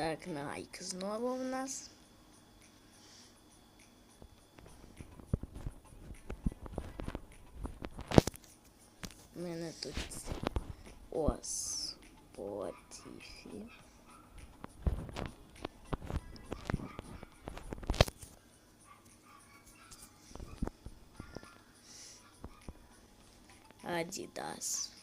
Так, Найк знову в нас. У мене тут ос Spotify. Adidas.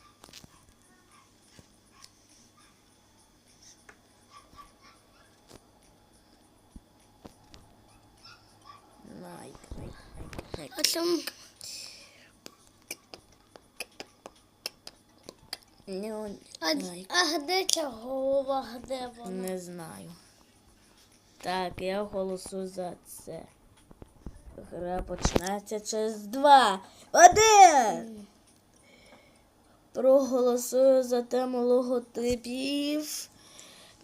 Найк, Найк. А? А, де ця голова? Де вона? Не знаю. Так, я голосую за це. Гра починається через два. Один! Проголосую за тему логотипів.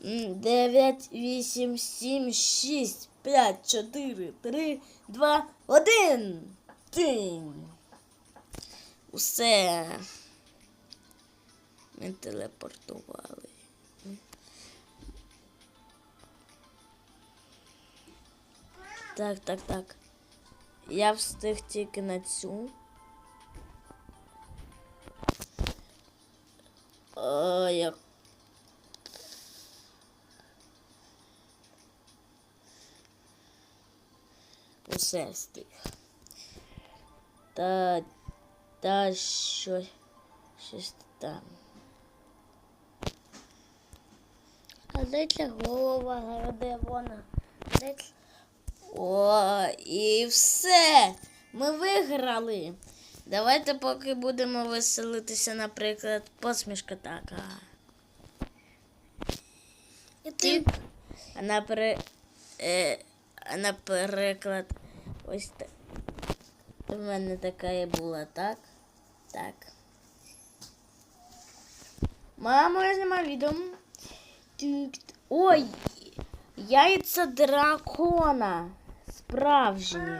9, 8, 7, 6, 5, 4, 3, 2, 1. Тинь. Усе. Ми телепортували. Так, так, так. Я встиг тільки на цю. О, як... Усе встиг. Та, та що, щось там. А де ця голова? Де вона? Де ця? О, і все. Ми виграли. Давайте поки будемо веселитися, наприклад, посмішка така. І ти А напри... е, а наприклад, ось так. У мене така і була, так? Так. Мамо, я знімаю відео. Ой, яйця дракона. Справжні.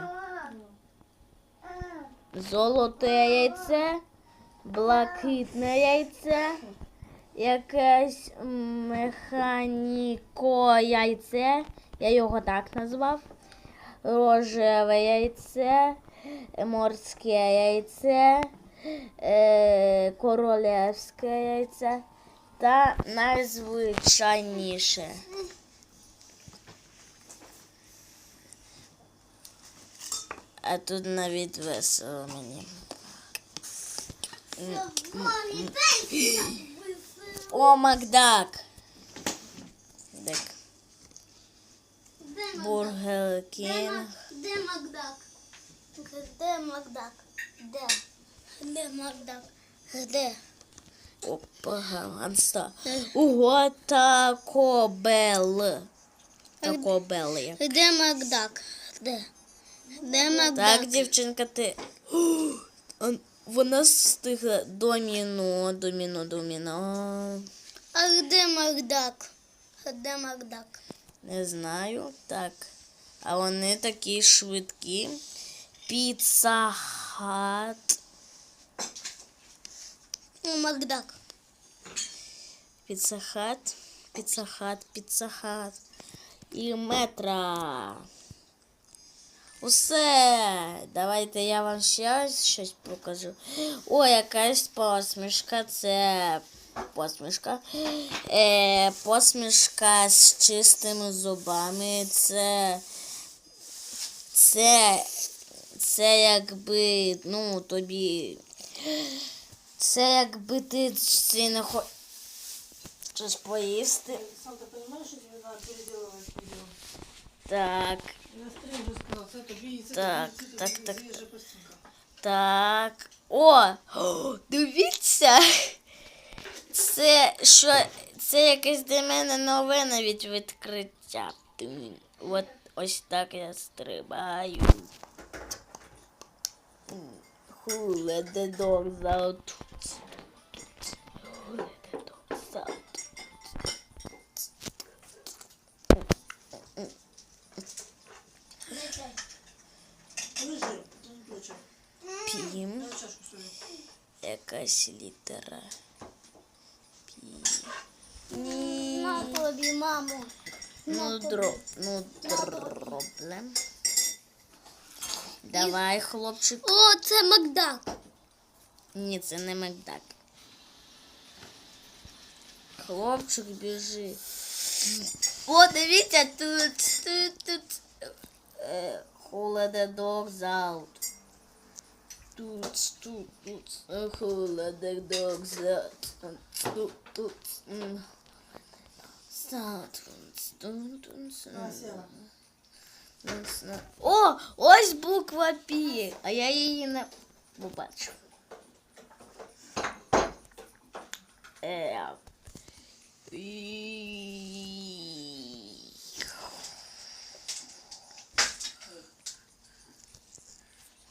Золоте яйце, блакитне яйце, якесь механіко яйце, я його так назвав. Рожеве яйце, морське яйце, королевське яйце та найзвичайніше. А тут навіть весело мені. О, Макдак. Бургер Кінг. Де Макдак? Де Макдак? Де? Де Макдак? Де? Опа, ганста. Ого, Тако Белл є. Де Макдак? Де? Де Макдак? Так, дівчинка, ти. Вона встигла доміно, доміно, доміно. А де Макдак? Де Макдак? Не знаю. Так. А вони такі швидкі. Піца хат. О, Макдак. Піца хат. Піца хат, піца хат. І метра. Усе. Давайте я вам ще щось покажу. О, якась посмішка. Це посмішка. Е, посмішка з чистими зубами. Це. Це. Це якби, ну, тобі. Це якби ти сильно хочеш щось поїсти. Сам ты понимаешь, что тебе надо переделывать видео? Так. Я на стрим же сказал, це тобі, це Так, тобі, це так, тобі, так. Так. О! О, Дивіться! Це що? Це якесь для мене нове навіть відкриття. От ось так я стрибаю. Who let the dogs out? Who let the dogs out? Пім. Якась літера. Пі. Ні. На тобі, мамо. Ну, дро... ну дроблем. Давай, хлопчик. О, це Макдак. Ні, це не Макдак. Хлопчик біжи. О, дивіться, тут, тут, тут. Е, холододок залт. Тут, тут, тут, е, холододок залт. Тут, тут. Залт. Тут, тут, тут. О, ось буква Пі, а я її не побачив. Е,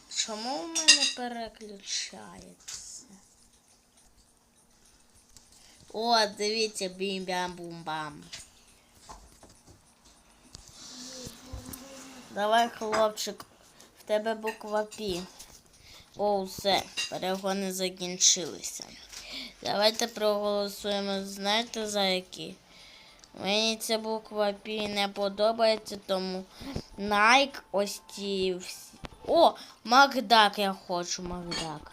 Чому в мене переключається? О, дивіться, бім-бям-бум-бам. Давай, хлопчик, в тебе буква Пі. О, все, перегони закінчилися. Давайте проголосуємо, знаєте за які? Мені ця буква Пі не подобається, тому Nike ось ті всі. О, Макдак я хочу, Макдак.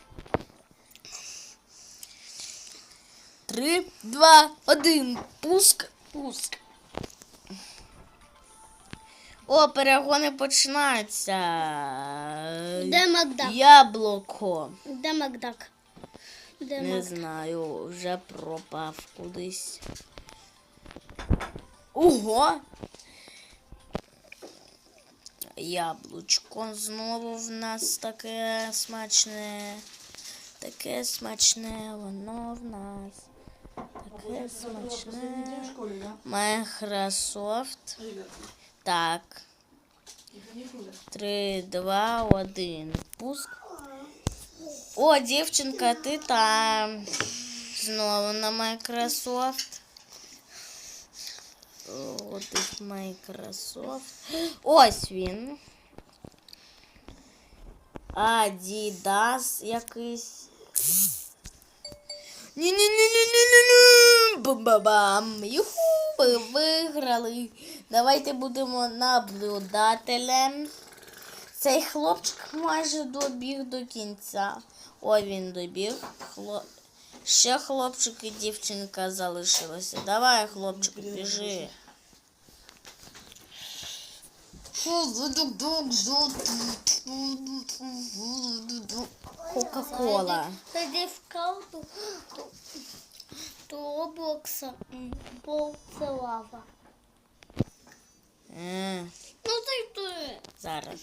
Три, два, один. Пуск, пуск. О, перегони починаються. Де Макдак? Яблуко. Де Макдак? Де Не Макдак? знаю, вже пропав кудись. Ого! Яблучко знову в нас таке смачне. Таке смачне, воно в нас. Таке смачне. день Так. Три, два, один. Пуск. О, дівчинка, ти там. Знову на Microsoft. От і Microsoft. Ось він. Adidas якийсь. Ні-ні-ні-ні-ні-ні. Бам-бам. Юху, ми виграли. Давайте будемо наблюдателем. Цей хлопчик майже добіг до кінця. Ой, він добіг. Хло... Ще хлопчик і дівчинка залишилося. Давай, хлопчик, біжи. Кока-кола. Зайди в карту то, то Роблокса, м, бо це лава. Ну зайди. зараз.